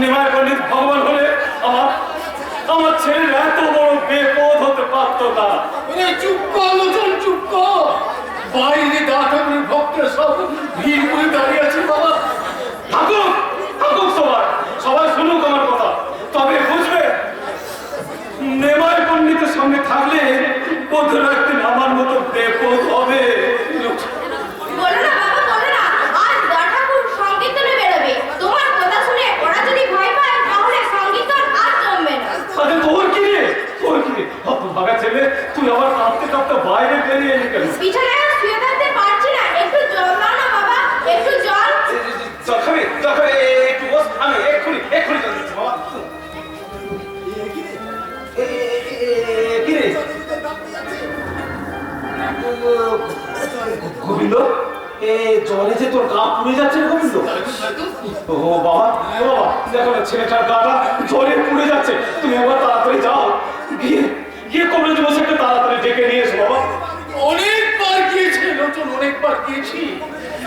নিমায় পণ্ডিত ভগবান হলে আমার আমার ছেলের এত বড় বেপদ হতে পারতো না। চুপ কর লোচন চুপ কর। বাইরে দা ঠাকুরের ভক্তরা সব ভিড় করে দাঁড়িয়ে আছে বাবা। থাকুক থাকুক সবাই সবাই শুনুক আমার কথা। তবে বুঝবে নেমায় পণ্ডিতের সঙ্গে থাকলে ওদের একদিন আমার মতো বেপদ হবে বলো না বাবা বলো না আজ দা ঠাকুর সংকীর্তনে বেরোবে তোমার কথা শুনে ওরা যদি ভয় পায় তাহলে সংকীর্তন আর জমবে না আরে তোর কি রে তোর কি রে ছেলে তুই আবার কাঁপতে কাঁপতে বাইরে বেরিয়ে এলি কেন? বিছানায় আর শুয়ে থাকতে পারছি না। একটু জল দাও না বাবা একটু জল। চল খাবি? চল খাবি? একটু বস আমি এক্ষুনি এক্ষুনি চল দিচ্ছি বাবা। এ, এ, এ, এ, কি রে? গোবিন্দ এ জলে যে তোর গা পুড়ে যাচ্ছে গোবিন্দ। ও বাবা ও বাবা দেখো ছেলেটার গাটা জলে পুড়ে যাচ্ছে। তুমি একবার তাড়াতাড়ি যাও গিয়ে গিয়ে কমলে যে বসে তাড়াতাড়ি ডেকে নিয়ে এসো বাবা অনেকবার গিয়েছি লোচন অনেকবার গিয়েছি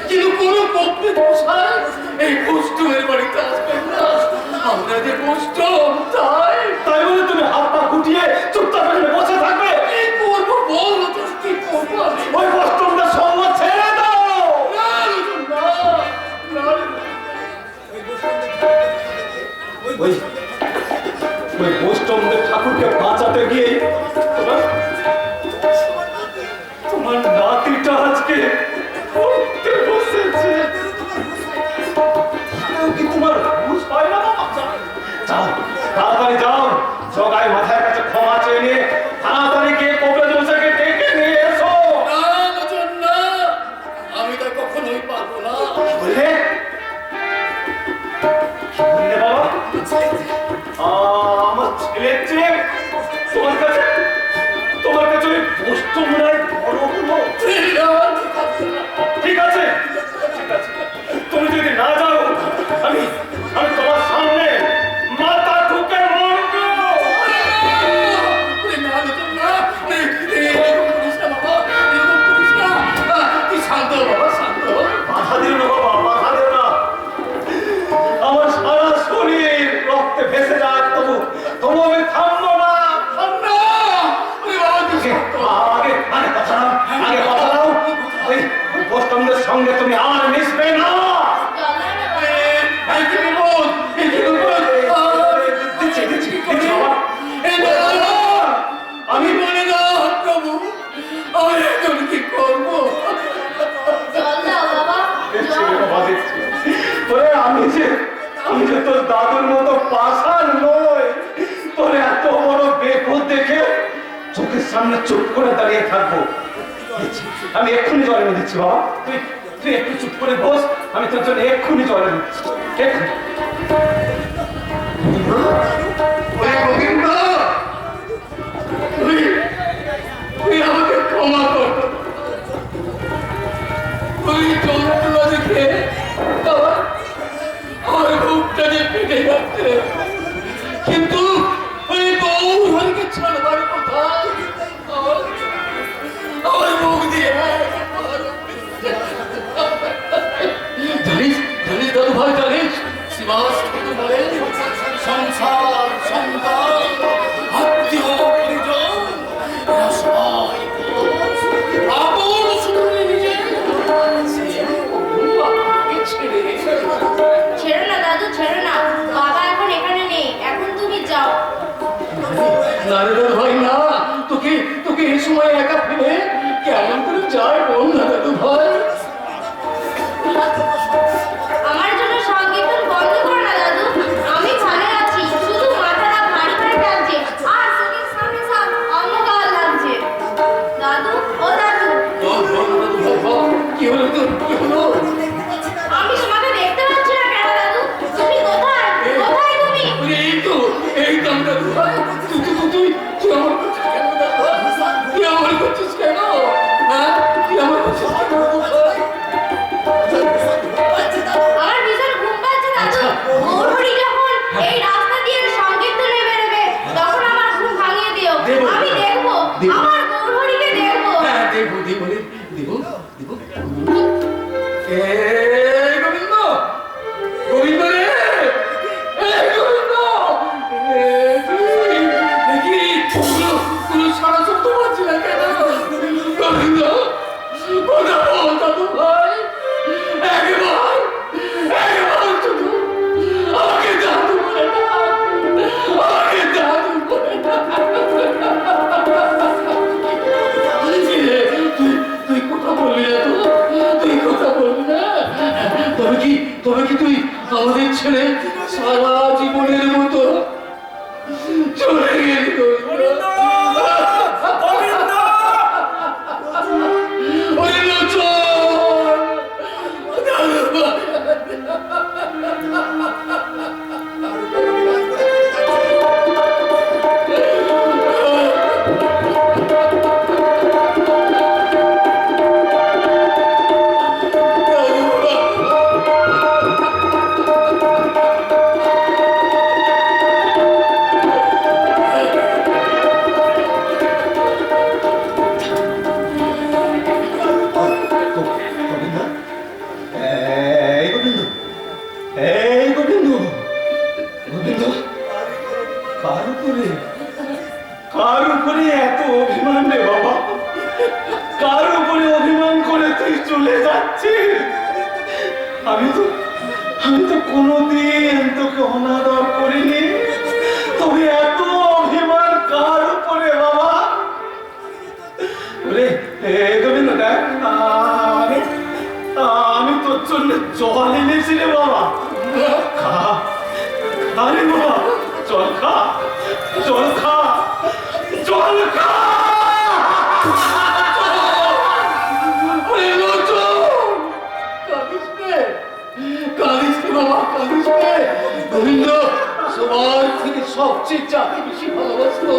কিন্তু কোনো পক্ষে বসায় এই বস্তুমের বাড়িতে আসবেন না আমরা যে বস্তু তাই তাই বলে তুমি হাত পা গুটিয়ে চুপচাপ এখানে বসে থাকবে কি করব বল কি করব ওই বস্ত্রটা সঙ্গ ছেড়ে দাও না না না ওই বৈষ্ণবদের ঠাকুরকে বাঁচাতে গিয়ে তোমার নাতিটা আজকে তোমার তাড়াতাড়ি যাও জগায় মাথায় সামনে চুপ করে দাঁড়িয়ে থাকব। আমি এক্ষুনি জল এনে দিচ্ছি বাবা। তুই তুই একটু চুপ করে বস, আমি তোর জন্য এক্ষুনি জল এনে দিচ্ছি ওরে তবে কি? তবে কি তুই আমাদের ছেলে সারা জীবনের মতো কার উপরে এত অভিমান রে বাবা? কার উপরে অভিমান করে তুই চলে যাচ্ছিস? আমি তো আমি তো কোনোদিন তোকে অনাদর করিনি। তবে এত অভিমান কার উপরে বাবা? এ গোবিন্দ আমি তোর জন্য জল এনেছি রে বাবা। খা আরে বাবা, জল খা জল খা। সবচেয়ে যাকে বেশি ভালোবাসতো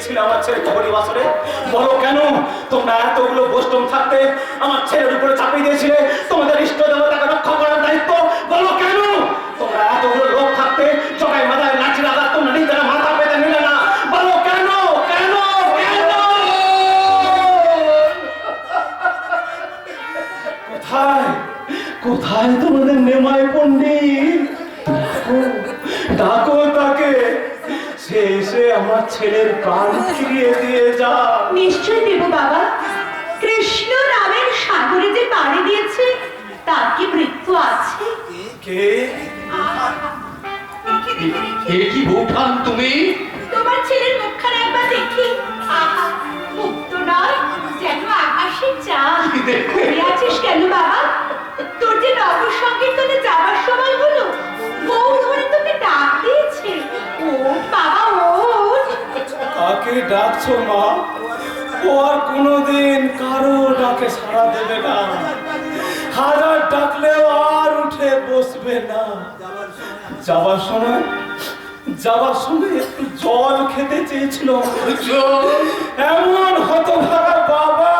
গিয়েছিলে আমার ছেলে খবরি বাসরে বলো কেন? তোমরা এতগুলো বৈষ্ণব থাকতে আমার ছেলের উপরে চাপিয়ে দিয়েছিলে। তোমাদের ইষ্ট দেবতাকে রক্ষা করার দায়িত্ব। বলো কেন? তোমরা এতগুলো লোক থাকতে জগাই মাথায় লাঠি রাখা, তোমরা নিজেরা মাথা পেতে নিলে না। বলো কেন? কেন? কেন? কোথায়? কোথায় তোমাদের নেমাই পণ্ডিত? ছেলের প্রাণ ফিরিয়ে দিয়ে যা। নিশ্চয় দেব বাবা। কৃষ্ণ রামের সাগরে যে পাড়ি দিয়েছে তার কি মৃত্যু আছে? কে? এ কি বৌঠান তুমি? তোমার ছেলের মুখখানা একবার দেখি। আহা মুখ তো নয় যেন আকাশের চাঁদ। ঘুরে আছিস কেন বাবা? তোর যে নগর সংকীর্তনে যাবার সময় হলো কাকে ডাকছো মা ও আর কোনোদিন কারও ডাকে সাড়া দেবে না। হাজার ডাকলেও আর উঠে বসবে না। যাবার সময় যাবার সময় একটু জল খেতে চেয়েছিল এমন হতভাগা বাবা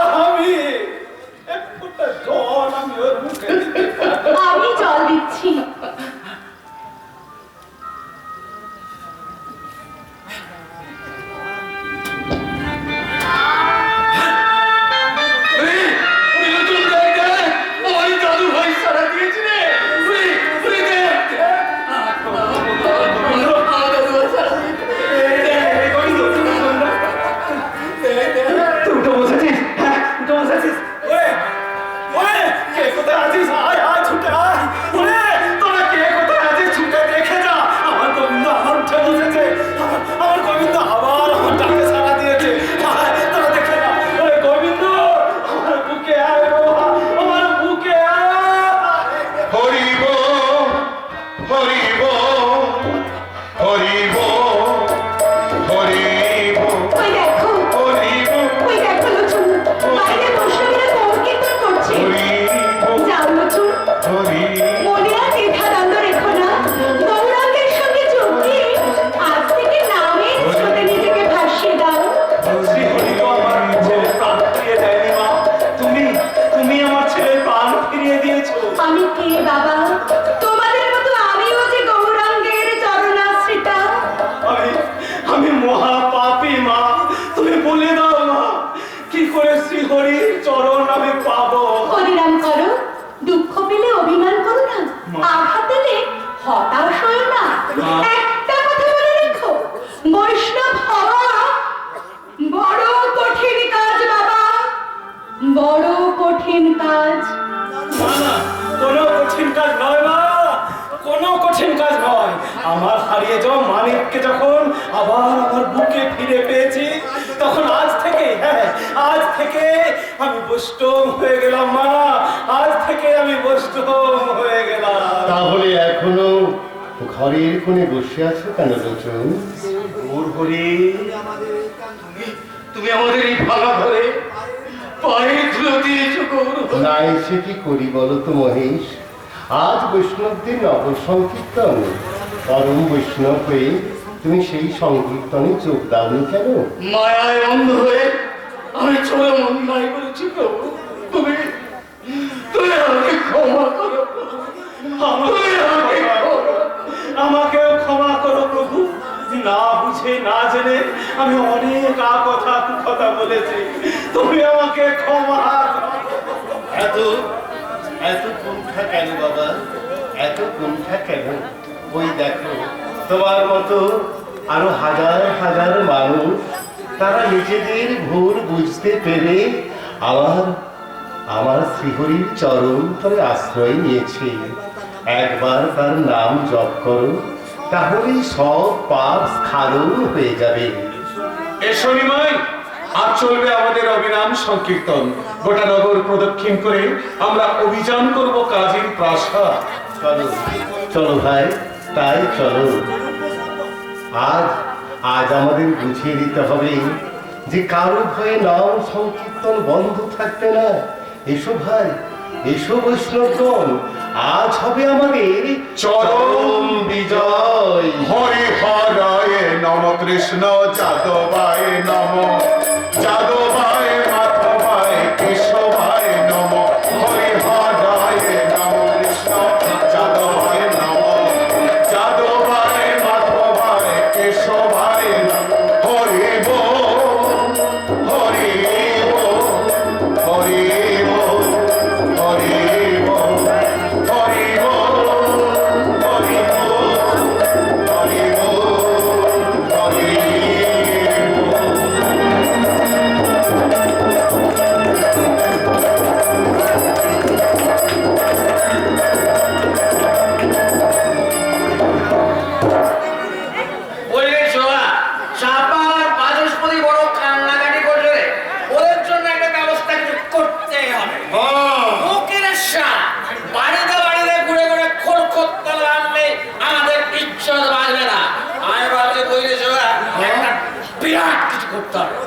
কাজ কোনো কঠিন কাজ নয় মা কোনো কঠিন কাজ নয়। আমার হারিয়ে যাওয়া মানিককে যখন আবার আমার বুকে ফিরে পেয়েছি তখন আজ থেকে হ্যাঁ আজ থেকে আমি বৈষ্ণব হয়ে গেলাম মা আজ থেকে আমি বৈষ্ণব হয়ে গেলাম। তাহলে এখনও ঘরের কোণে বসে আছো কেন লোচন ওর হরে তুমি আমাদের এই ফাঁকা ঘরে পায়ে ধুলো দিয়েছ না এসে কি করি বলো তো মহেশ? আজ বৈষ্ণবদের নবসংকীর্তন পরম বৈষ্ণব হয়ে তুমি সেই সংকীর্তনে যোগ দাওনি কেন? মায়ায় অন্ধ হয়ে আমি চরম অন্যায় করেছি প্রভু তুমি তুমি আমাকে ক্ষমা করো। আমাকে না না জেনে আমি অনেক কথা কথা বলেছি। তুমি আমাকে ক্ষমা এত এত কুণ্ঠা কেন বাবা? এত কুণ্ঠা কেন? ওই দেখো, তোমার মতো আরও হাজার হাজার মানুষ, তারা নিজেদের ভুল বুঝতে পেরে আমার আমার শ্রীহরির চরণ তলে আশ্রয় নিয়েছে। একবার তার নাম জপ করো তাহলেই সব পাপ স্খালন হয়ে যাবে। নিমাই আজ চলবে আমাদের অবিরাম সংকীর্তন। গোটা নগর প্রদক্ষিণ করে আমরা অভিযান করব কাজীর প্রাসাদ। চলো চলো ভাই তাই চলো। আজ আজ আমাদের বুঝিয়ে দিতে হবে যে কারও ভয়ে নাম সংকীর্তন বন্ধ থাকবে না। এসো ভাই এসো বৈষ্ণবগণ আজ হবে আমাদের চরম বিজয়। হরে হরায় নম কৃষ্ণ যাদবায় নম। যাদবায়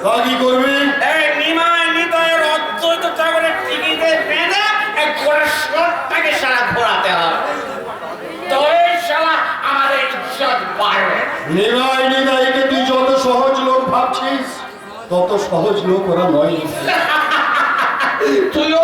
হবে কি করবি? এই নিমায় নিতায়ের অদ্বৈত ঠাকুরের টিকিতে বেঁধে এক ঘোড়ার শটটাকে সারা ঘোরাতে হবে তবে শালা আমাদের ইজ্জত বাড়বে নিমায় নিতাইকে তুই যত সহজ লোক ভাবছিস তত সহজ লোক ওরা নয়। তুইও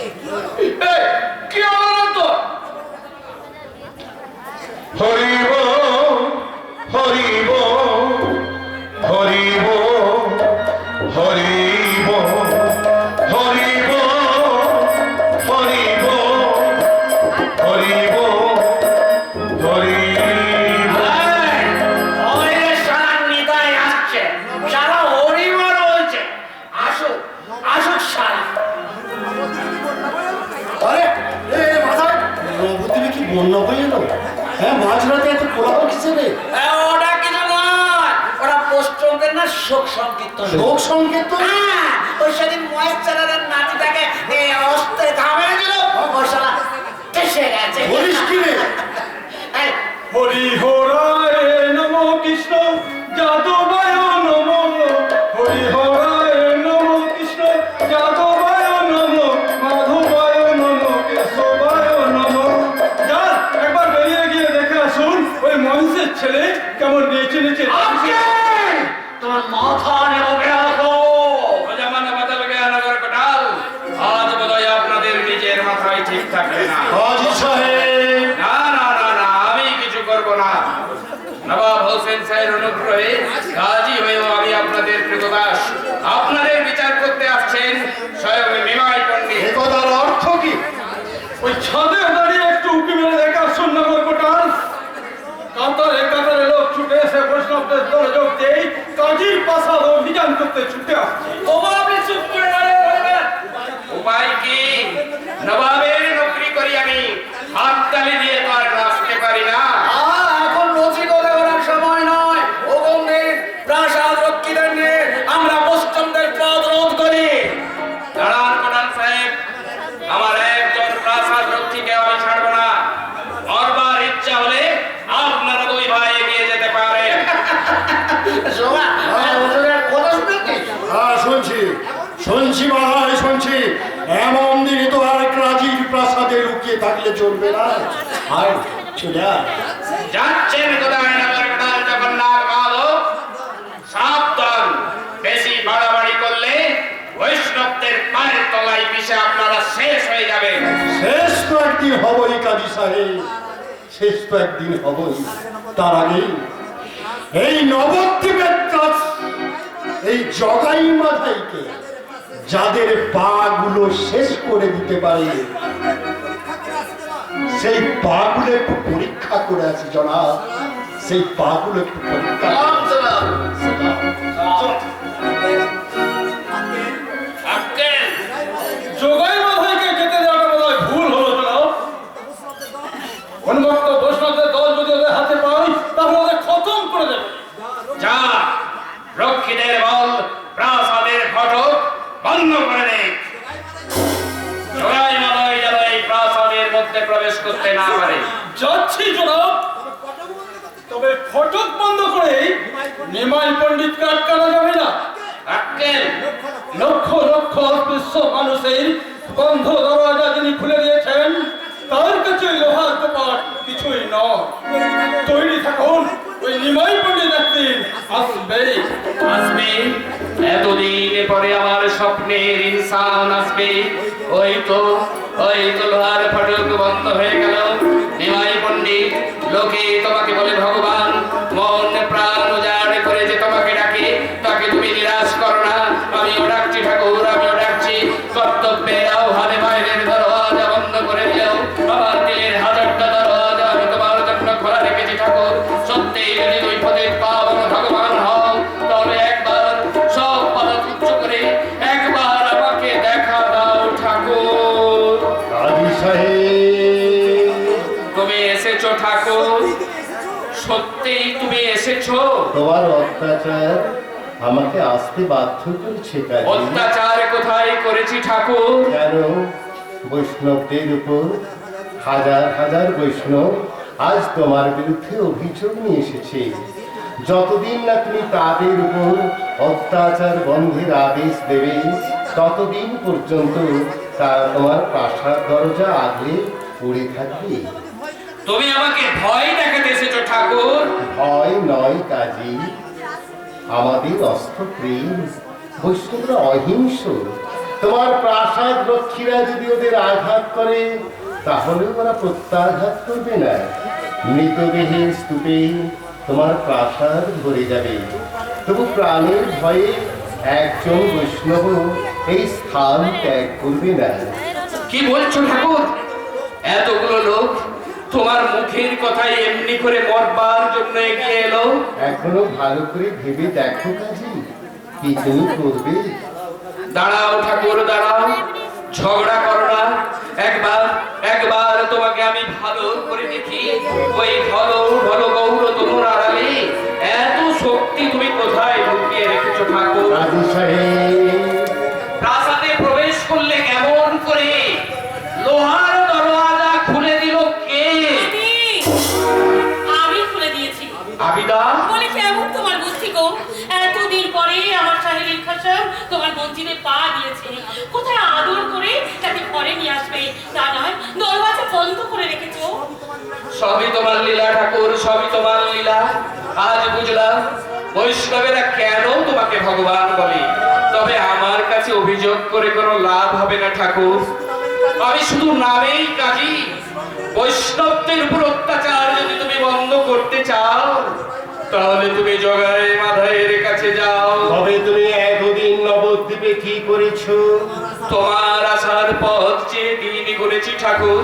হরি হরি অনুগ্রহে গাজী হয়েও আমি আপনাদের কৃতদাস আপনাদের বিচার করতে আসছেন স্বয়ং নিমাই পণ্ডিত। এ অর্থ কি? ওই ছাদে দাঁড়িয়ে একটু উঁকি মেরে দেখে আসুন না গল্পটার কাতারে কাতারে লোক ছুটে এসে বৈষ্ণবদের দলে যোগ দিয়েই কাজীর পাশাদ অভিযান করতে ছুটে আসছে। ওমা আপনি চুপ করে আর চলে যাচ্ছেন কোথায় নগর প্রধান জগন্নাথ মাধব সাবধান বেশি বাড়াবাড়ি করলে বৈষ্ণবদের পায়ের তলায় পিছে আপনারা শেষ হয়ে যাবেন শেষ তো একদিন হবই কাজী সাহেব। শেষ তো একদিন হবই। তার আগে এই নবদ্বীপের কাজ এই জগাই মাথাইকে যাদের পা গুলো শেষ করে দিতে পারে সেই পাগুলো একটু পরীক্ষা করে আছে জনাব। সেই পাগুলো একটু পরীক্ষা। করতে না পারে। যাচ্ছি জনাব। তবে ফটক বন্ধ করে নিমাই পণ্ডিতকে আটকানো যাবে না। লক্ষ লক্ষ অস্পৃশ্য মানুষের বন্ধ দরজা যিনি খুলে দিয়েছেন তার কাছে লোহার কপাট কিছুই নয়। তৈরি থাকুন ওই নিমাই পণ্ডিত একদিন আসবে। আসবে। এতদিন পরে আমার স্বপ্নের ইনসান আসবে। ওই তো ওই লোহার ফটক বন্ধ হয়ে গেল। নিমাই পণ্ডিত লোকে তোমাকে বলে ভগবান। অত্যাচার আমাকে আসতে বাধ্য করেছে অত্যাচার কোথায় করেছি ঠাকুর? কেন? বৈষ্ণবদের উপর হাজার হাজার বৈষ্ণব আজ তোমার বিরুদ্ধে অভিযোগ নিয়ে এসেছে। যতদিন না তুমি তাদের উপর অত্যাচার বন্ধের আদেশ দেবে ততদিন পর্যন্ত তারা তোমার প্রাসাদ দরজা আগলে পড়ে থাকবে। তুমি আমাকে ভয় দেখাতে এসেছ ঠাকুর। ভয় নয় কাজী আমাদের অস্ত্র প্রেম, বৈষ্ণবরা অহিংস। তোমার প্রাসাদ রক্ষীরা যদি ওদের আঘাত করে, তাহলে ওরা প্রত্যাঘাত করবে না। মৃতদেহের স্তূপে তোমার প্রাসাদ ভরে যাবে। তবু প্রাণের ভয়ে একজন বৈষ্ণব এই স্থান ত্যাগ করবে না। কি বলছো ঠাকুর? এতগুলো লোক তোমার মুখের কথাই এমনি করে মরবার জন্য এগিয়ে এখনও ভালো করে ভেবে দেখো কাজী কি তুমি করবে? দাঁড়াও ঠাকুর দাঁড়াও। ঝগড়া করো না। একবার একবার তোমাকে আমি ভালো করে দেখি। ওই ভালো ভালো গৌর তোমার আড়ালে এত শক্তি তুমি কোথায় লুকিয়ে রেখেছো ঠাকুর? সাহেব মন্দিরে পা দিয়েছে। কোথায় আদর করে তাকে ঘরে নিয়ে আসবে? তা নয় দরওয়াজা বন্ধ করে রেখেছো। সবই তোমার লীলা ঠাকুর সবই তোমার লীলা। আজ বুঝলাম বৈষ্ণবেরা কেন তোমাকে ভগবান বলে। তবে আমার কাছে অভিযোগ করে কোনো লাভ হবে না ঠাকুর। আমি শুধু নামেই কাজী বৈষ্ণবদের উপর অত্যাচার যদি তুমি বন্ধ করতে চাও তাহলে তুমি জগায় মাধায়ের কাছে যাও। তবে তুমি নবদ্বীপে কি করেছ? তোমার আসার পথ যে দিন করেছি ঠাকুর,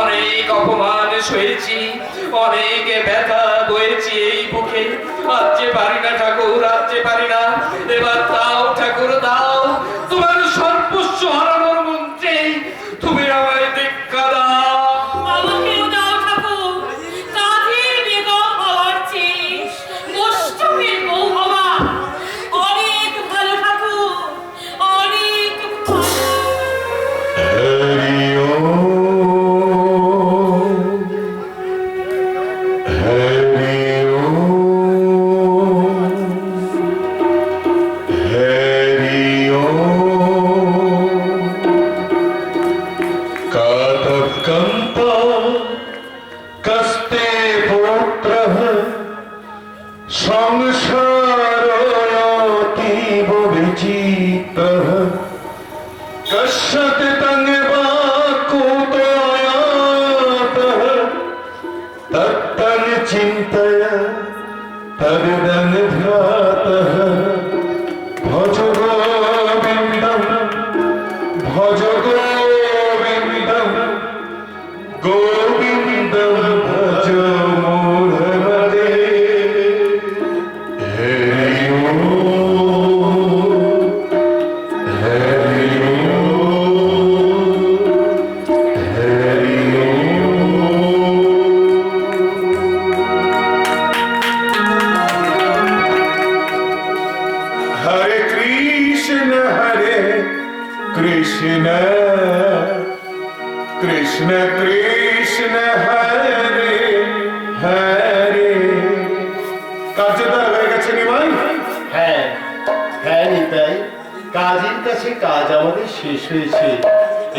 অনেক অপমান সয়েছি, অনেক ব্যথা বয়েছি এই বুকে। আজ পারি না ঠাকুর, আজ পারি না, এবার দাও শেষ হয়েছে।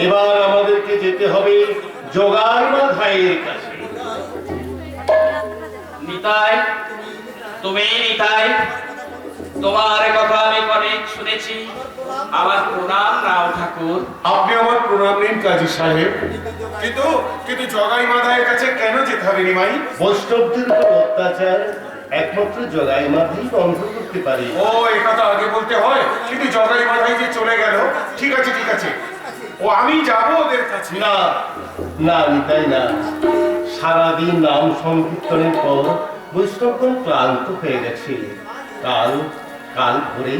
এবার আমাদেরকে যেতে হবে জোগাড় বা ভাইয়ের কাছে। নিতাই তুমি নিতাই তোমার কথা আমি অনেক শুনেছি। আমার প্রণাম নাও ঠাকুর। আপনি আমার প্রণাম নিন কাজী সাহেব। কিন্তু কিন্তু জগাই মাধায়ের কাছে কেন যেতে হবে নিমাই বৈষ্ণবদের উপর অত্যাচার একমাত্র জগাই মাঝেই বন্ধ করতে পারে। ও এ কথা আগে বলতে হয়। কিন্তু জগাই মাধাই যে চলে গেল ঠিক আছে ঠিক আছে। ও আমি যাব ওদের কাছে। না না নিতাই না। সারাদিন নাম সংকীর্তনের পর বৈষ্ণবগণ ক্লান্ত হয়ে গেছে। কাল কাল ভোরে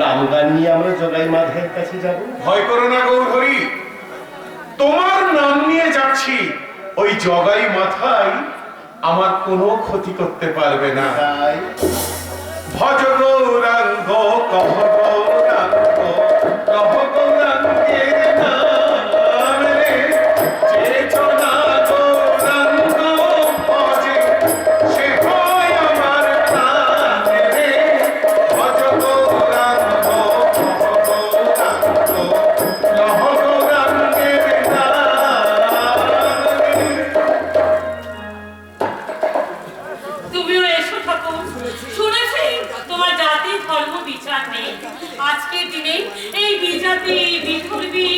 নাম গান নিয়ে আমরা জগাই মাধের কাছে যাব। ভয় করো না গৌর হরি তোমার নাম নিয়ে যাচ্ছি। ওই জগাই মাথায় আমার কোনো ক্ষতি করতে পারবে না। তাই। ভজ গৌরাঙ্গ কহ তোমার জাতি, ধর্ম, বিচার নেই। আজকের দিনে এই বিজাতি বিধর্মী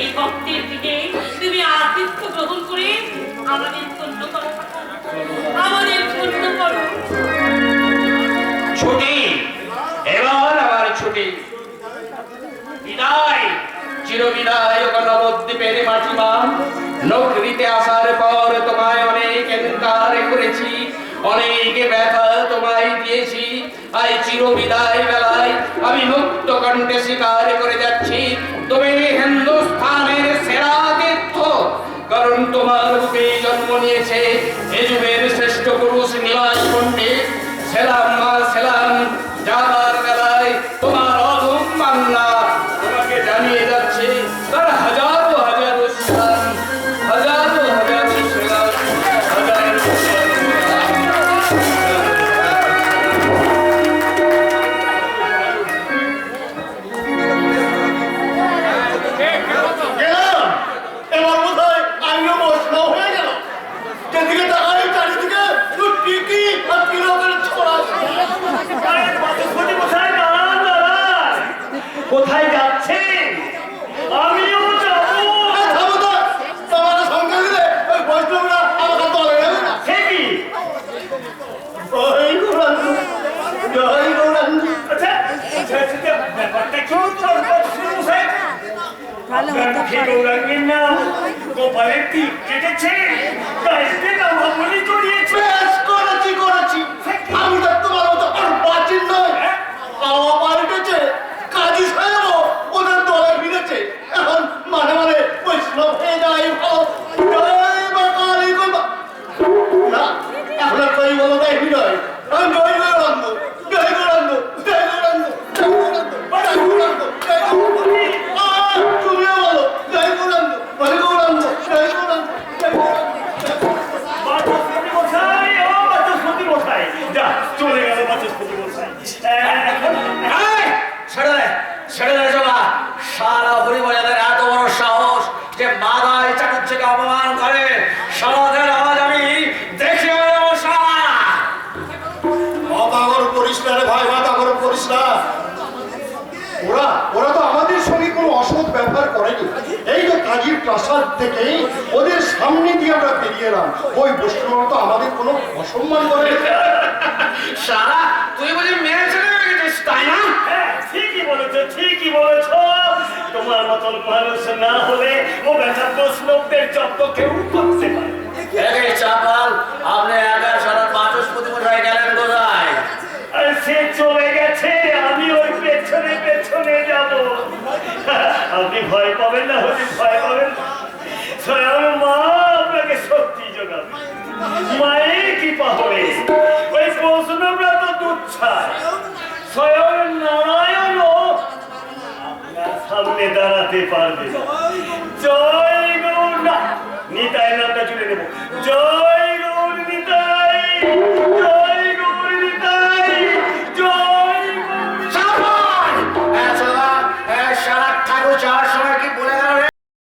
এই ভক্তের দিনে তুমি আতিথ্য গ্রহণ করে আমাদের ধন্য করো। আমাদের ধন্য করো। ছুটি। এবার আবার ছুটি। বিদায়। চিরবিদায় ও নবদ্বীপের আসার পর তোমায় অনেক করেছি। অনেক ব্যথা তোমায় দিয়েছি আই চিরবিদায় বেলায় আমি মুক্ত কণ্ঠে স্বীকার করে যাচ্ছি। তুমি হিন্দুস্থানের সেরা তীর্থ, কারণ তোমার বুকে জন্ম নিয়েছে এ যুগের শ্রেষ্ঠ পুরুষ নিবাস পণ্ডিত সেলাম মা সেলাম যাবার সারা তুই বুঝি মেয়ে ছেলে হয়ে গেছিস তাই না? হ্যাঁ, ঠিকই বলেছ ঠিকই বলেছ। তোমার মতন মানুষ না হলে ও বেচা বৈষ্ণবদের যত্ন কেউ করতে পারে চাপাল আপনি একা সারা বাচস্পতি মশাই গেলেন কোথায়? সে চলে গেছে আমি ওই পেছনে পেছনে যাব। আপনি ভয় পাবেন না হলে ভয় পাবেন না। স্বয়ং মা আপনাকে শক্তি যোগাবে। মায়ের কি পাহবে ওই বৈষ্ণবরা তো দুচ্ছায়। স্বয়ং নারায়ণ সামনে দাঁড়াতে পারবে। জয় গৌর নিতাই নামটা চলে দেবো জয়